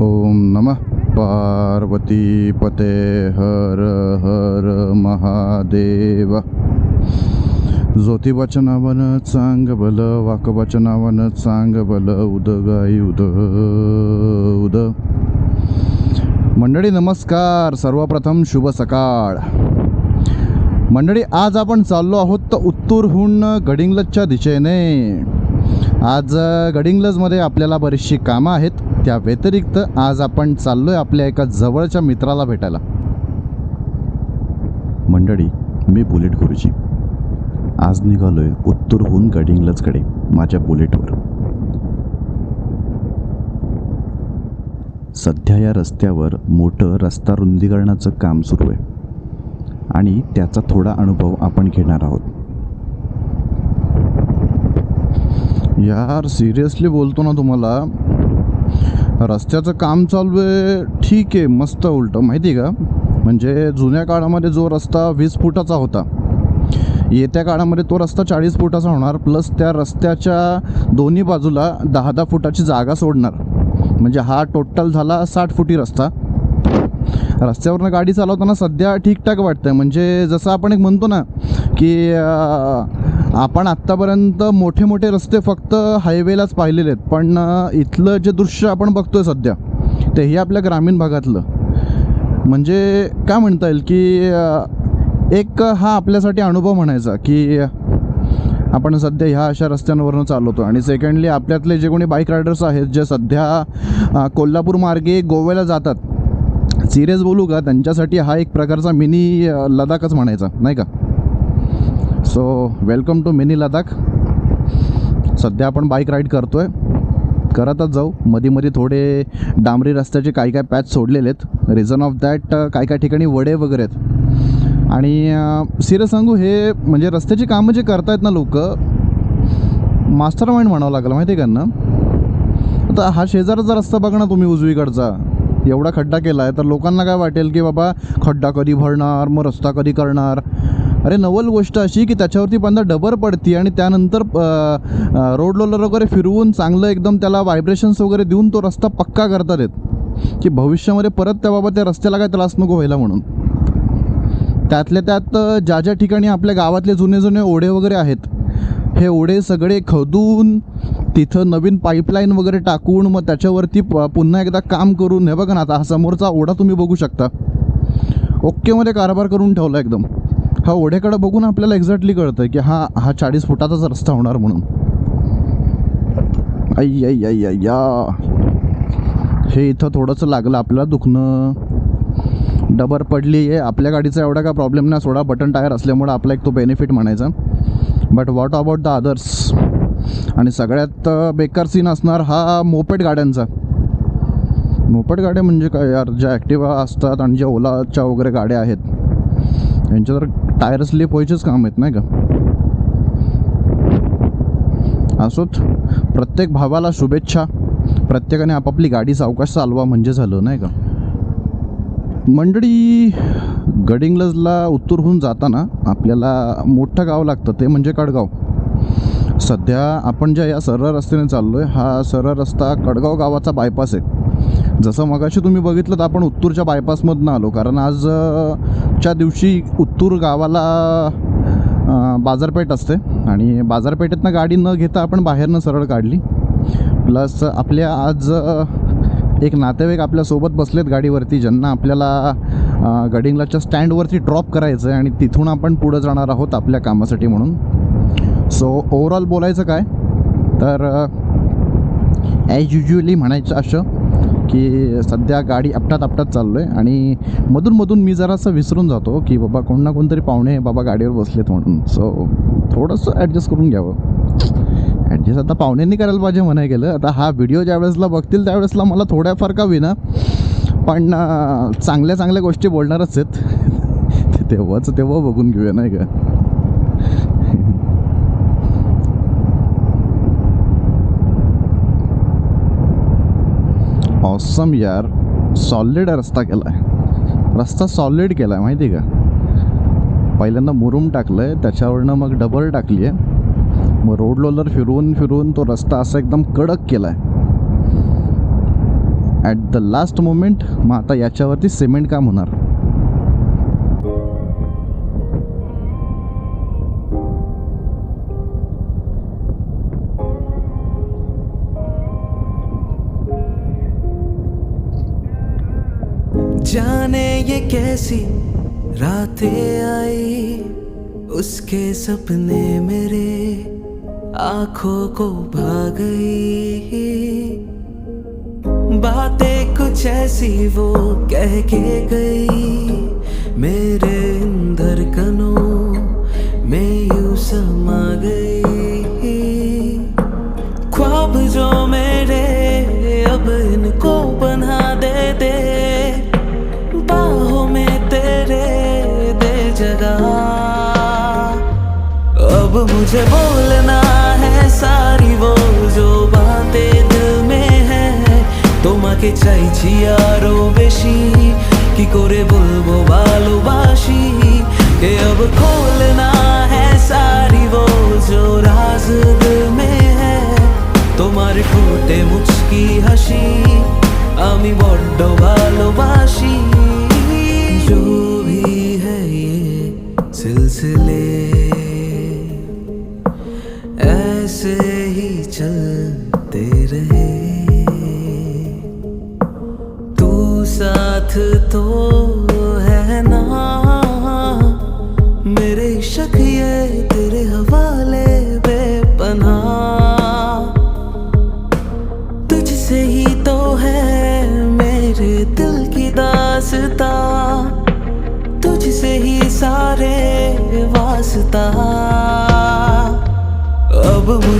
ओम नमः। पार्वती पते हर हर महादेव। ज्योतिबाच्या नावानं चांग बल वाकबाच्या नावानं चांग बल उद गाई उद उद। मंडळी नमस्कार सर्वप्रथम शुभ सकाळ. मंडळी आज आपण चाललो आहोत तर उत्तूरहून गडिंग्लजच्या दिशेने. आज गडिंग्लजमध्ये आपल्याला बरीचशी कामं आहेत. त्या व्यतिरिक्त आज आपण चाललोय आपल्या एका जवळच्या मित्राला भेटायला. मंडळी मी बुलेट गुरुजी. आज निघालोय उत्तूरहून गडिंग्लजकडे माझ्या बुलेटवर. सध्या या रस्त्यावर मोठं रस्ता रुंदीकरणाचं काम सुरू आहे. आणि त्याचा थोडा अनुभव आपण घेणार आहोत. यार सिरियसली बोलतो ना तुम्हाला? रस्त्याचं काम चालू आहे. ठीक आहे मस्त उलटं. माहिती आहे का? म्हणजे जुन्या काळामध्ये जो रस्ता वीस फुटाचा होता येत्या काळामध्ये तो रस्ता चाळीस फुटाचा होणार प्लस त्या रस्त्याच्या दोन्ही बाजूला दहा दहा फुटाची जागा सोडणार. म्हणजे हा टोटल झाला साठ फुटी रस्ता. रस्त्यावरनं गाडी चालवताना सध्या ठीकठाक वाटतं म्हणजे जसं आपण एक म्हणतो ना की आपण आत्तापर्यंत मोठे मोठे रस्ते फक्त हायवेलाच पाहिलेले आहेत. पण इथलं जे दृश्य आपण बघतोय सध्या तेही आपल्या ग्रामीण भागातलं. म्हणजे काय म्हणता येईल की एक हा आपल्यासाठी अनुभव म्हणायचा की आपण सध्या ह्या अशा रस्त्यांवरनं चालवतो आणि सेकंडली आपल्यातले जे कोणी बाईक रायडर्स आहेत जे सध्या कोल्हापूर मार्गे गोव्याला जातात सिरियस बोलू का? त्यांच्यासाठी हा एक प्रकारचा मिनी लडाखच म्हणायचा नाही का? So welcome to mini Ladakh सध्या आपण बाईक राईड करतोय. करतच जाऊ. मध्ये मध्ये थोडे डांबरी रस्त्याचे काही काय पॅच सोडलेले आहेत. रिझन ऑफ दॅट काही काही ठिकाणी वडे वगैरे आहेत. आणि सिरियस सांगू हे म्हणजे रस्त्याची कामं जे करतायत ना लोक मास्टर माइंड म्हणावं लागलं. माहिती आहे का ना आता हा शेजारचा रस्ता बघा ना तुम्ही उजवीकडचा. एवढा खड्डा केला आहे तर लोकांना काय वाटेल की बाबा खड्डा कधी भरणार मग रस्ता कधी करणार? अरे नवल गोष्ट अशी की त्याच्यावरती पंधरा डबर पडती आणि त्यानंतर रोड रोलर वगैरे फिरवून चांगलं एकदम त्याला व्हायब्रेशन्स वगैरे देऊन तो रस्ता पक्का करतात आहेत. की भविष्यामध्ये परत त्याबाबत त्या रस्त्याला काय त्रास नको व्हायला म्हणून. त्यातल्या त्यात ज्या ज्या ठिकाणी आपल्या गावातले जुने जुने ओढे वगैरे आहेत हे ओढे सगळे खदून तिथं नवीन पाईपलाईन वगैरे टाकून मग त्याच्यावरती प पुन्हा एकदा काम करून हे बघा ना आता हा समोरचा ओढा तुम्ही बघू शकता. ओकेमध्ये कारभार करून ठेवला एकदम. हा ओढ्याकडं बघून आपल्याला एक्झॅक्टली कळतं की हा हा चाळीस फुटाचाच रस्ता होणार म्हणून. आई आई आई आई या. हे इथं थोडंसं लागलं आपल्याला दुखणं. डबर पडली आहे. आपल्या गाडीचा एवढा काय प्रॉब्लेम नाही. सोडा बटन टायर असल्यामुळं आपला एक तो बेनिफिट म्हणायचा. But what about the others आणि सगळ्यात बेकार सीन असणार हा मोपेट गाड्यांचा. मोपेट गाड्या म्हणजे काय यार? ज्या ॲक्टिवा असतात आणि ज्या ओलाच्या वगैरे गाड्या आहेत. यांच्या तर टायर स्लिप व्हायचेच काम आहेत नाही का? असोत प्रत्येक भावाला शुभेच्छा. प्रत्येकाने आपापली गाडी सावकाश चालवा म्हणजे झालं नाही का? मंडळी गडिंग्लजला उत्तरहून जाताना आपल्याला मोठं गाव लागतं ते म्हणजे कडगाव सध्या आपण ज्या या सरळ रस्त्याने चाललो आहे हा सरळ रस्ता कडगाव गावाचा बायपास आहे. जसं मगाशी तुम्ही बघितलं तर आपण उत्तूरच्या बायपासमधनं आलो. कारण आज च्या दिवशी उत्तूर गावाला बाजारपेठ असते. आणि बाजारपेठेतनं गाडी न घेता आपण बाहेरनं सरळ काढली. प्लस आपल्या आज एक नातेवाईक आपल्यासोबत बसलेत गाडीवरती ज्यांना आपल्याला गडिंगलाच्या स्टँडवरती ड्रॉप करायचं आहे आणि तिथून आपण पुढं जाणार आहोत आपल्या कामासाठी म्हणून. सो ओवरऑल बोलायचं काय? तर ॲज युजली म्हणायचं असं की सध्या गाडी आपटात आपटात चाललो आहे आणि मधून मधून मी जरासं विसरून जातो की बाबा कोण ना कोणतरी पाहुणे बाबा गाडीवर बसलेत म्हणून. सो थोडंसं ॲडजस्ट करून घ्यावं. ॲडजस्ट आता पाहुण्यांनी करायला पाहिजे म्हणाय गेलं. आता हा व्हिडिओ ज्या वेळेसला बघतील त्यावेळेसला मला थोड्याफार का विना पण चांगल्या चांगल्या गोष्टी बोलणारच आहेत. तेव्हाच तेव्हा बघून घेऊया नाही का? ऑसम यार सॉलिड रस्ता केला आहे रस्ता सॉलिड केला आहे माहिती आहे का? पहिल्यांदा मुरुम टाकलं आहे त्याच्यावरनं मग डबल टाकली आहे मग रोड रोलर फिरवून फिरवून तो रस्ता असा एकदम कडक केला आहे ॲट द लास्ट मोमेंट मग आता याच्यावरती सिमेंट काम होणार. जाने ये कैसी रातें आई उसके सपने मेरे आँखों को भा गई। बातें कुछ ऐसी वो कह के गई, मेरे मुझे बोलना है सारी वो जो बातें दिल में है তোমাকে চাইছি আরো বেশি কি করে বলবো ভালোবাসি के अब खोलना है सारी वो जो राज दिल में है তোমার ঠোঁটে মুচকি হাসি আমি বড্ড ভালোবাসি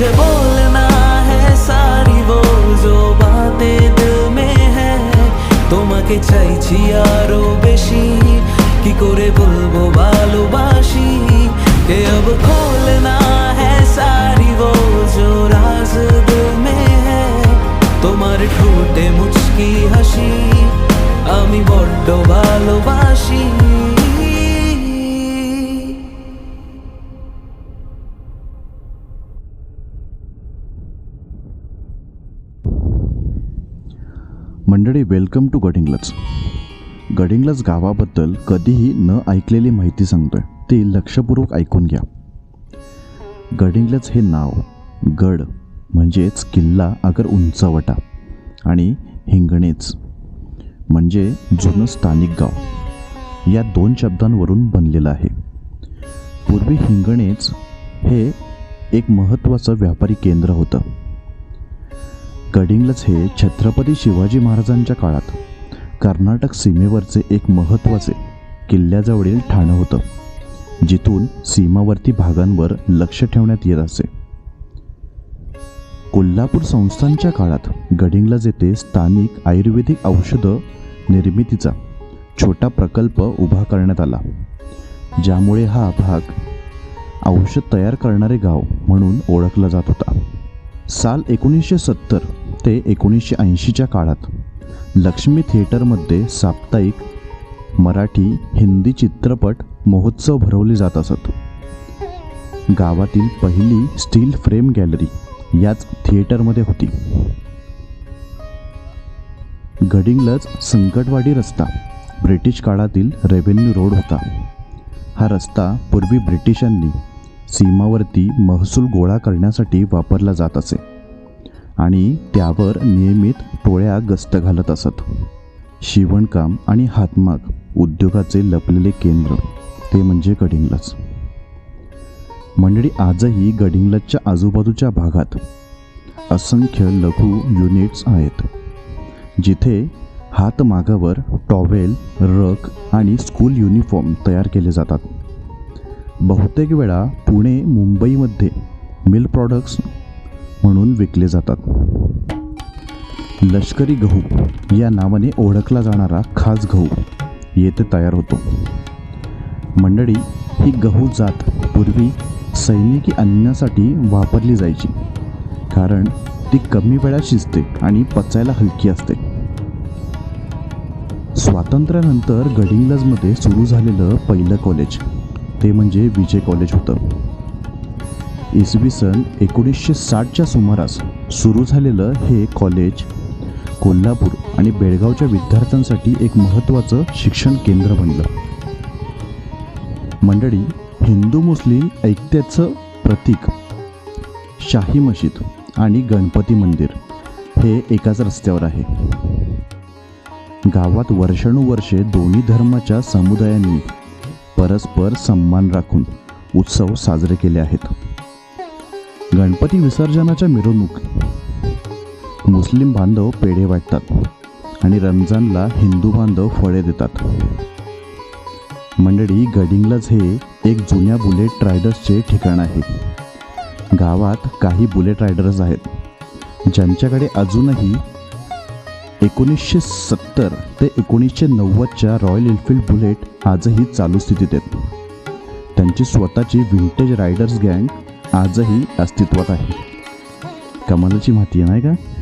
मुझे बोलना है सारी वो जो बातें दिल में है তোমাকে চাইছি আরো বেশি কি করে বলবো ভালোবাসি के अब खोलना है सारी वो जो राज दिल में है তোমার ঠোঁটে মুচকি হাসি আমি বড্ড ভালোবাসি मंडळी वेलकम टू गडिंग्लज. गडिंग्लज गावाबद्दल कधीही न ऐकलेली माहिती सांगतोय ती लक्षपूर्वक ऐकून घ्या. गडिंग्लज हे नाव गड म्हणजेच किल्ला अगर उंचावटा आणि हिंगणेच म्हणजे जुनं स्थानिक गाव. या दोन शब्दांवरून बनलेलं आहे. पूर्वी हिंगणेच हे एक महत्त्वाचं व्यापारी केंद्र होतं. गडिंग्लज हे छत्रपती शिवाजी महाराजांच्या काळात कर्नाटक सीमेवरचे एक महत्त्वाचे किल्ल्याजवळील ठाणं होतं. जिथून सीमावर्ती भागांवर लक्ष ठेवण्यात येत असे. कोल्हापूर संस्थांच्या काळात गडिंग्लज येथे स्थानिक आयुर्वेदिक औषधं निर्मितीचा छोटा प्रकल्प उभा करण्यात आला. ज्यामुळे हा भाग औषध तयार करणारे गाव म्हणून ओळखला जात होता. साल एकोणीसशे सत्तर ते एकोणीसशे ऐंशीच्या काळात लक्ष्मी थिएटरमध्ये साप्ताहिक मराठी हिंदी चित्रपट महोत्सव भरवले जात असत. गावातील पहिली स्टील फ्रेम गॅलरी याच थिएटरमध्ये होती. गडिंगलज संकटवाडी रस्ता ब्रिटिश काळातील रेव्हेन्यू रोड होता. हा रस्ता पूर्वी ब्रिटिशांनी सीमावर्ती महसूल गोळा करण्यासाठी वापरला जात असे. आणि त्यावर नियमित टोळ्या गस्त घालत असत. शिवणकाम आणि हातमाग उद्योगाचे लपलेले केंद्र ते म्हणजे गडिंग्लज. मंडळी आजही गडिंग्लजच्या आजूबाजूच्या भागात असंख्य लघु युनिट्स आहेत जिथे हातमागावर टॉवेल रग आणि स्कूल युनिफॉर्म तयार केले जातात. बहुतेक वेळा पुणे मुंबईमध्ये मिल प्रॉडक्ट्स म्हणून विकले जातात. लष्करी गहू या नावाने ओळखला जाणारा खास गहू येथे तयार होतो. मंडळी ही गहू जात पूर्वी सैनिकी अन्नासाठी वापरली जायची. कारण ती कमी वेळात शिजते आणि पचायला हलकी असते. स्वातंत्र्यानंतर गडिंग्लजमध्ये सुरू झालेलं पहिलं कॉलेज ते म्हणजे विजय कॉलेज होतं. इसवी सन एकोणीसशे साठच्या सुमारास सुरू झालेलं हे कॉलेज कोल्हापूर आणि बेळगावच्या विद्यार्थ्यांसाठी एक महत्त्वाचं शिक्षण केंद्र बनलं. मंडळी हिंदू मुस्लिम ऐक्याचं प्रतीक शाही मशीद आणि गणपती मंदिर हे एकाच रस्त्यावर आहे. गावात वर्षानुवर्षे दोन्ही धर्माच्या समुदायांनी परस्पर सन्मान राखून उत्सव साजरे केले आहेत. गणपती विसर्जनाच्या मिरवणूक. मुस्लिम बांधव पेढे वाटतात आणि रमजानला हिंदू बांधव फळे देतात. मंडळी गडिंगलाच हे एक जुन्या बुलेट रायडर्सचे ठिकाण आहे. गावात काही बुलेट रायडर्स आहेत ज्यांच्याकडे अजूनही एकोणीसशे सत्तर ते एकोणीसशे नव्वदच्या रॉयल एनफील्ड बुलेट आजही चालू स्थितीत आहेत. त्यांची स्वतःची विंटेज रायडर्स गँग आजही अस्तित्वात आहे. कमालाची माहिती आहे नाही का?